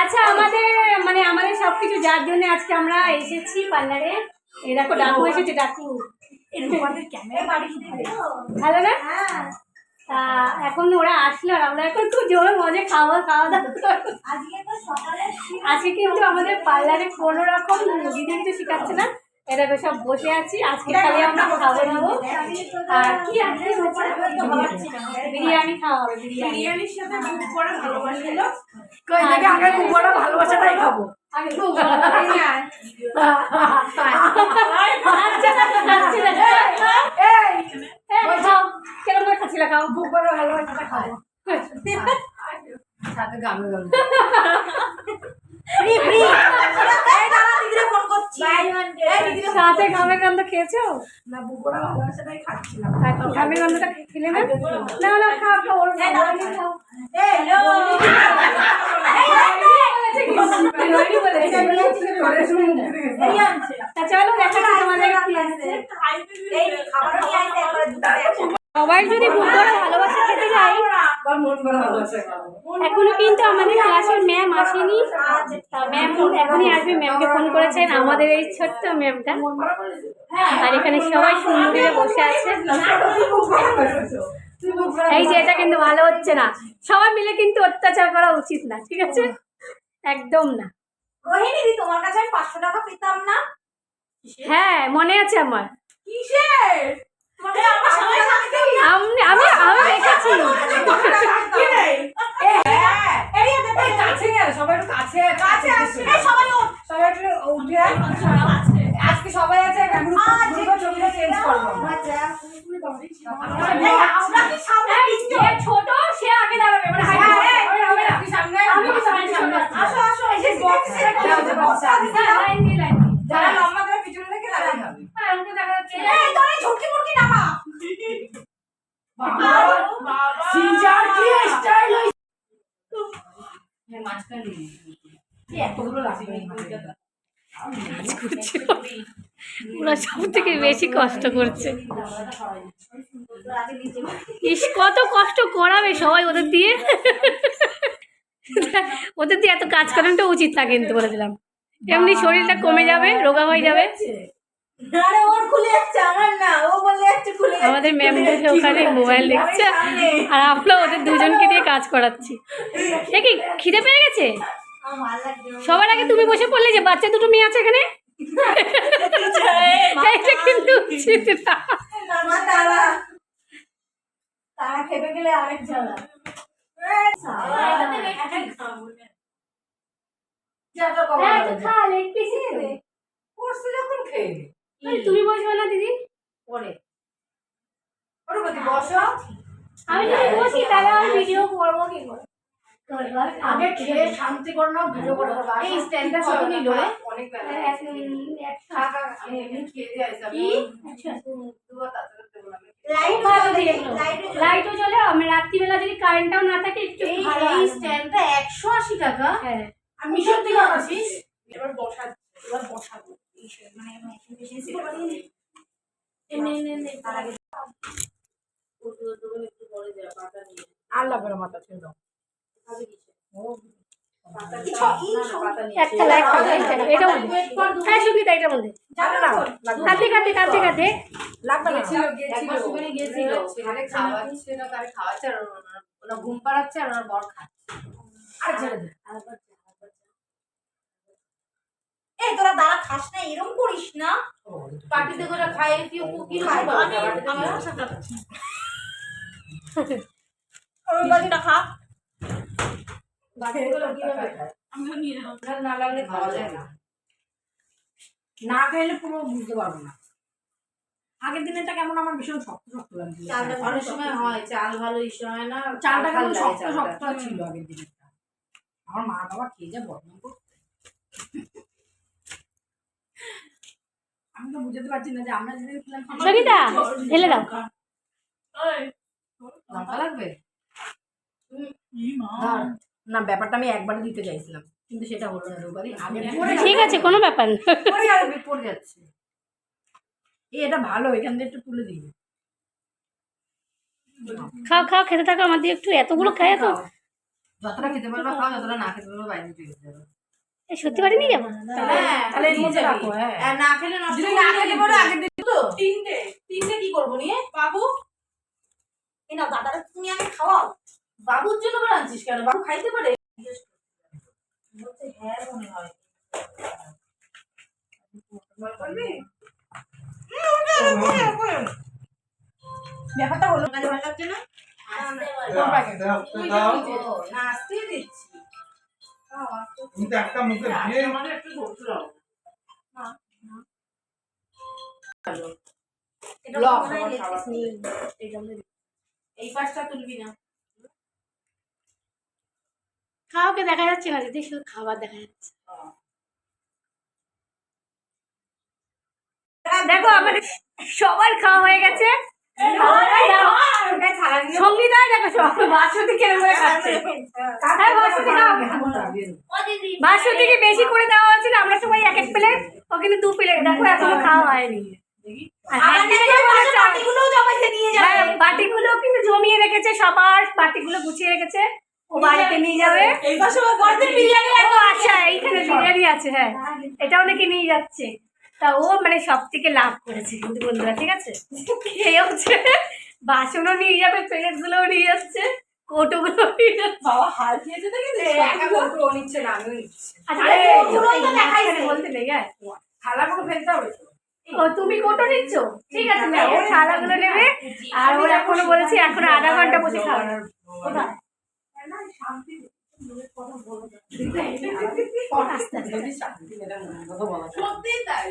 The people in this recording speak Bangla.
আচ্ছা আমাদের মানে আমাদের সবকিছু যার জন্য আজকে আমরা এসেছি পার্লারে। এই দেখো ডাকু এসেছে ডাকু। ভালো না? তা এখন ওরা আসলো আর আমরা এখন খুব জোরে মজা খাওয়া খাওয়া দাওয়া আজকে কিন্তু আমাদের পার্লারে কোনো রকম দিদি কিছু শেখাচ্ছে না। এটা তো সব বসে আছি আজকে খালি আমরা খাব দাবো আর কি আছে? বিরিয়ানি। খাওয়া হবে বিরিয়ানি। বিরিয়ানির সাথে করা ভালোবাসিল কই থেকে আগে খুব বড় ভালোবাসাটাই খাব। খুব খুব বড় ভালোবাসাটা খাব। সাথে গন্ধ খেয়েছো না খুব ভালোবাসাটাই খাচ্ছিলাম গামের গন্ধটা খেলে না না না খাও খাও ওর বলেনি খাও রোহিণী বলেছে। তা চলো দেখাচ্ছি তোমাদের সবাই যদি ভালোবাসা খেতে যায় মন খাব এখনও কিন্তু আমাদের ক্লাসের ম্যাম আসেনি ম্যাম এখনই আসবে ম্যামকে ফোন করেছেন আমাদের এই ছোট্ট ম্যামটা আর এখানে সবাই সুন্দর বসে আছে। এই যে এটা কিন্তু ভালো হচ্ছে না। সবাই মিলে কিন্তু অত্যাচার করা উচিত না ঠিক আছে? একদম না। রোহিণী তোমার কাছে আমি পাঁচশো টাকা পেতাম না? হ্যাঁ মনে আছে আমার। আমি আমি আমি দেখেছি কাছে গেল সবাই একটু কাছে কাছে আসছে এই সবাই ওঠ। সবাই একটু উঠে আজকে সবাই আছে গ্রুপ গ্রুপে ছবিটা চেঞ্জ করব এই, আমরা কি সামনে যে ছোট সে আগে দাঁড়াবে মানে হ্যাঁ, হাইট হ্যাঁ, আমি আমি রাখি সামনে আমি কি সামনে সামনে আসো আসো এই যে box সেটা এটা হচ্ছে box। হ্যাঁ লাইন দিয়ে লাইন দিয়ে যারা লম্বা করে পিছনে রেখে দাঁড়াই হবে হ্যাঁ আমাকে দেখা যাচ্ছে এই তোর এই ঝুঁকি মুরকি নামা সিজার কি স্টাইল মাঝখানে এতগুলো ওরা সব থেকে বেশি কষ্ট করছে। ইস কত কষ্ট করাবে সবাই ওদের দিয়ে? ওদের দিয়ে এত কাজ করানোটা উচিত না কিন্তু বলে দিলাম। এমনি শরীরটা কমে যাবে রোগা হয়ে যাবে। আরে ওর খুলে যাচ্ছে আমার না ও বলে যাচ্ছে খুলে যাচ্ছে আমাদের ম্যাম বসে ওখানে মোবাইল দেখছে আর আমরা ওদের দুজনকে দিয়ে কাজ করাচ্ছি। কি খিদে পেয়ে গেছে? সবার আগে তুমি বসে পড়লে যে বাচ্চা দুটো মেয়ে আছে এখানে? এটা কিন্তু উচিত না না তারা তারা খেপে গেলে আরেক ঝালা হ্যাঁ, খা, দে। খেয়ে তুমি বসবে না দিদি? পরে। বসো। আমি যদি বসি তাহলে আমি ভিডিও করব কি করে? আগে খেয়ে শান্তি করে নাও ভিডিও করে এই স্ট্যান্ডটা কত নিল? অনেক বেলা। এক, উম, একশো। থাক, আমি এমনি খেয়ে দিয়ে আসলাম কি? আচ্ছা। লাইটও জ্বলে। আমি রাত্রিবেলা যদি কারেন্টটাও না থাকে একটু ভালো এই স্ট্যান্ডটা একশো আশি টাকা। হ্যাঁ। আমি থেকে এবার বসা এবার বসাবো আর লাগবে না মাথা ছেড়ে দাও ঘুম পাড়াচ্ছে আর ওনার বর খাচ্ছে আর ছেড়ে দে। এই তোরা দাঁড়া খাস না এরকম করিস না। পার্টিতে করে খায় কি কি না লাগলে খাওয়া যায় না। না খেলে পুরো বুঝতে পারব না। আগের দিনেরটা কেমন আমার ভীষণ শক্ত শক্ত লাগছিল। অনেক সময় হয় চাল ভালো ইসে হয় না চালটা কেমন শক্ত শক্ত ছিল আগের দিনেরটা আমার মা বাবা খেয়ে যা বদনাম আমি তো বুঝতে পারছি না যে আমরা সঙ্গীতা ঢেলে দাও। লঙ্কা লাগবে? না ব্যাপারটা আমি একবারই দিতে চাইছিলাম কিন্তু সেটা হলো না রোবারি ঠিক আছে। কোনো ব্যাপার না। পড়ে যাচ্ছে। এই এটা ভালো এখান দিয়ে একটু তুলে দিই খাও খাও খেতে থাকো আমার দিয়ে একটু এতগুলো খায় তো। যতটা খেতে পারবে খাও যতটা না খেতে পারবে বাইরে সত্যি নিয়ে যাব হ্যাঁ, তাহলে নিয়ে যাবি। রাখো, হ্যাঁ। না খেলে নষ্ট না যাবি। পারো আগের দিন তো। তিনটে তিনটে কি করব নিয়ে? বাবু এই না দাদারা তুমি আগে খাওয়াও। বাবুর জন্য করে আনছিস কেন? বাবু খাইতে পারে? হ্যাঁ মনে হয়। ব্যাপারটা হলো কাজে ভালো লাগছে না? না আসতেই দিচ্ছি। কিন্তু একটা মুখে দিয়ে মানে একটু ধরতে এই পাশটা তুলবি না। দেখা যাচ্ছে না দিদি শুধু খাবার দেখা যাচ্ছে। দেখো আমাদের সবার খাওয়া হয়ে গেছে। দেখো সব খাচ্ছে হ্যাঁ খাও বেশি করে দেওয়া হয়েছিল আমরা সবাই এক এক প্লেট ও কিন্তু দু প্লেট দেখো এখনও খাওয়া হয়নি। হ্যাঁ, বাটিগুলো কিন্তু জমিয়ে রেখেছে সবার বাটিগুলো গুছিয়ে রেখেছে। ও বাড়িতে নিয়ে যাবে। আচ্ছা এইখানে বিরিয়ানি আছে হ্যাঁ। এটাও নাকি নিয়ে যাচ্ছে। তা ও মানে সব থেকে লাভ করেছে কিন্তু বন্ধুরা ঠিক আছে বাসনও নিয়ে যাবে প্লেট গুলোও নিয়ে যাচ্ছে কৌটোগুলো নিয়ে যাচ্ছে বাবা হাল খেয়েছে একা নিচ্ছে না নিচ্ছি আচ্ছা। এখানে বলতে নেই হ্যাঁ থালাগুলো ফেলতে হবে ও তুমি কোটো নিচ্ছ ঠিক আছে থালাগুলো নেবে আর ও এখনও বলেছে এখন আধা ঘণ্টা বসে খাবে কোথায় আস্তে আস্তে। সত্যিই তাই